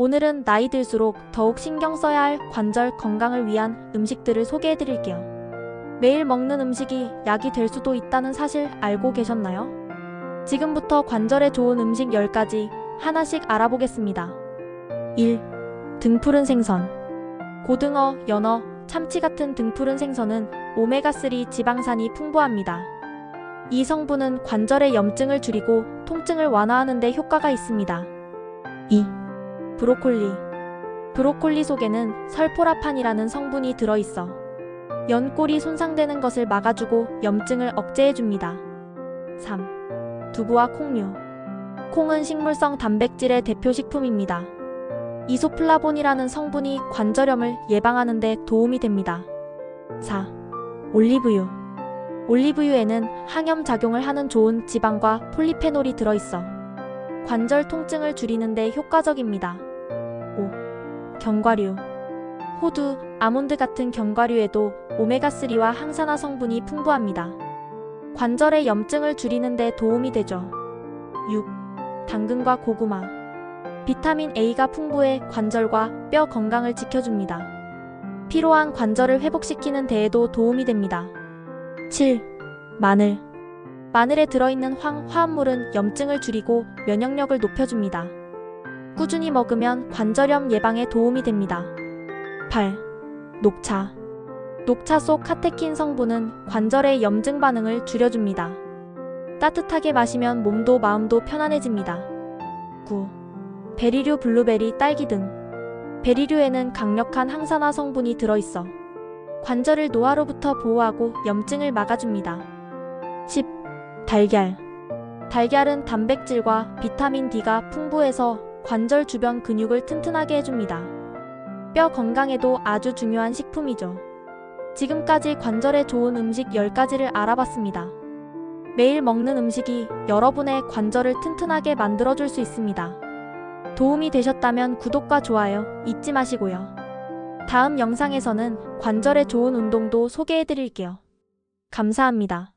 오늘은 나이 들수록 더욱 신경 써야 할 관절 건강을 위한 음식들을 소개해 드릴게요. 매일 먹는 음식이 약이 될 수도 있다는 사실 알고 계셨나요? 지금부터 관절에 좋은 음식 10가지 하나씩 알아보겠습니다. 1. 등푸른 생선. 고등어, 연어, 참치 같은 등푸른 생선은 오메가3 지방산이 풍부합니다. 이 성분은 관절의 염증을 줄이고 통증을 완화하는 데 효과가 있습니다. 2. 브로콜리. 브로콜리 속에는 설포라판이라는 성분이 들어있어 연골이 손상되는 것을 막아주고 염증을 억제해줍니다. 3. 두부와 콩류. 콩은 식물성 단백질의 대표 식품입니다. 이소플라본이라는 성분이 관절염을 예방하는 데 도움이 됩니다. 4. 올리브유. 올리브유에는 항염 작용을 하는 좋은 지방과 폴리페놀이 들어있어 관절 통증을 줄이는 데 효과적입니다. 5. 견과류. 호두, 아몬드 같은 견과류에도 오메가3와 항산화 성분이 풍부합니다. 관절의 염증을 줄이는 데 도움이 되죠. 6. 당근과 고구마. 비타민 A가 풍부해 관절과 뼈 건강을 지켜줍니다. 피로한 관절을 회복시키는 데에도 도움이 됩니다. 7. 마늘. 마늘에 들어있는 황 화합물은 염증을 줄이고 면역력을 높여줍니다. 꾸준히 먹으면 관절염 예방에 도움이 됩니다. 8. 녹차. 녹차 속 카테킨 성분은 관절의 염증 반응을 줄여줍니다. 따뜻하게 마시면 몸도 마음도 편안해집니다. 9. 베리류, 블루베리, 딸기 등. 베리류에는 강력한 항산화 성분이 들어있어 관절을 노화로부터 보호하고 염증을 막아줍니다. 10. 달걀. 달걀은 단백질과 비타민 D가 풍부해서 관절 주변 근육을 튼튼하게 해줍니다. 뼈 건강에도 아주 중요한 식품이죠. 지금까지 관절에 좋은 음식 10가지를 알아봤습니다. 매일 먹는 음식이 여러분의 관절을 튼튼하게 만들어줄 수 있습니다. 도움이 되셨다면 구독과 좋아요 잊지 마시고요. 다음 영상에서는 관절에 좋은 운동도 소개해 드릴게요. 감사합니다.